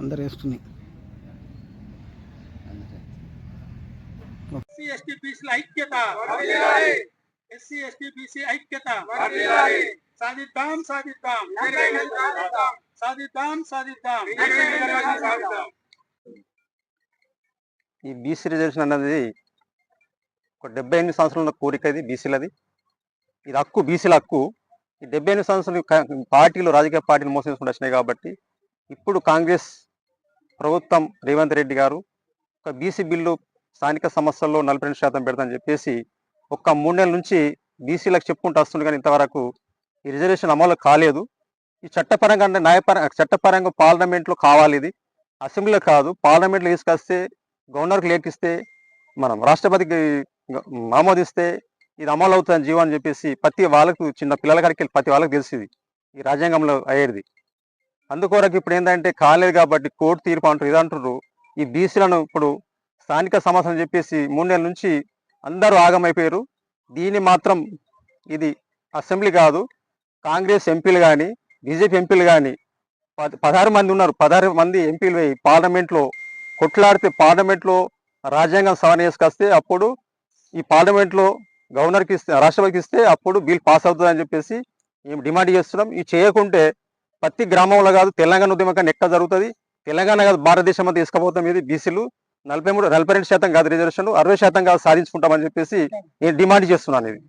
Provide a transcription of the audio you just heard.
అందరు వేస్తున్నాయి. ఎస్టీ బీసీల ఐక్యత. ఎస్సీ ఎస్టీ బీసీ ఐక్యత. సాధిద్దాం సాధిద్దాం. సాధిద్దాం సాధిద్దాం. ఈ బీసీ రిజర్వేషన్ అన్నది ఒక డెబ్బై ఎనిమిది సంవత్సరాల కోరిక ఇది బీసీలది. ఇది హక్కు బీసీల హక్కు. ఈ డెబ్బై ఎనిమిది సంవత్సరాలు పార్టీలు రాజకీయ పార్టీలు మోసం చేసుకుంటూ వచ్చినాయి కాబట్టి ఇప్పుడు కాంగ్రెస్ ప్రభుత్వం రేవంత్ రెడ్డి గారు ఒక బీసీ బిల్లు స్థానిక సమస్యల్లో నలభై రెండు శాతం పెడతాని చెప్పేసి ఒక్క మూడు నెలల నుంచి బీసీలకు చెప్పుకుంటూ వస్తుంది కానీ ఇంతవరకు ఈ రిజర్వేషన్ అమలు కాలేదు. ఈ చట్టపరంగా అంటే న్యాయపరంగా చట్టపరంగా పార్లమెంట్లో కావాలి ఇది. అసెంబ్లీలో కాదు పార్లమెంట్లో తీసుకొస్తే గవర్నర్కి లేఖిస్తే మనం రాష్ట్రపతికి ఆమోదిస్తే ఇది అమలు అవుతుంది జీవో అని చెప్పేసి ప్రతి వాళ్ళకు చిన్న పిల్లల కాడికి వెళ్ళి ప్రతి వాళ్ళకి తెలిసింది ఈ రాజ్యాంగంలో అయ్యేది. అందుకొరకు ఇప్పుడు ఏంటంటే కాలేదు కాబట్టి కోర్టు తీర్పు అంటారు ఇది ఈ బీసీలను ఇప్పుడు స్థానిక సమస్యలు చెప్పేసి మూడు నెలల నుంచి అందరూ ఆగమైపోయారు. దీన్ని మాత్రం ఇది అసెంబ్లీ కాదు కాంగ్రెస్ ఎంపీలు కానీ బీజేపీ ఎంపీలు కానీ పదహారు మంది ఉన్నారు. పదహారు మంది ఎంపీలు పోయి పార్లమెంట్లో కొట్లాడితే పార్లమెంట్లో రాజ్యాంగం సవరణ చేసుకొస్తే అప్పుడు ఈ పార్లమెంట్లో గవర్నర్కి ఇస్తే రాష్ట్రపతికి ఇస్తే అప్పుడు బిల్ పాస్ అవుతుందని చెప్పేసి మేము డిమాండ్ చేస్తున్నాం. ఇది చేయకుంటే ప్రతి గ్రామంలో కాదు తెలంగాణ ఉద్యమం ఎక్కడ జరుగుతుంది. తెలంగాణ కాదు భారతదేశం అంతా తీసుకుపోతాం ఇది బీసీలు. నలభై మూడు నలభై రెండు శాతం కాదు రిజర్వేషన్ అరవై శాతం కాదు సాధించుకుంటామని చెప్పేసి నేను డిమాండ్ చేస్తున్నాను ఇది.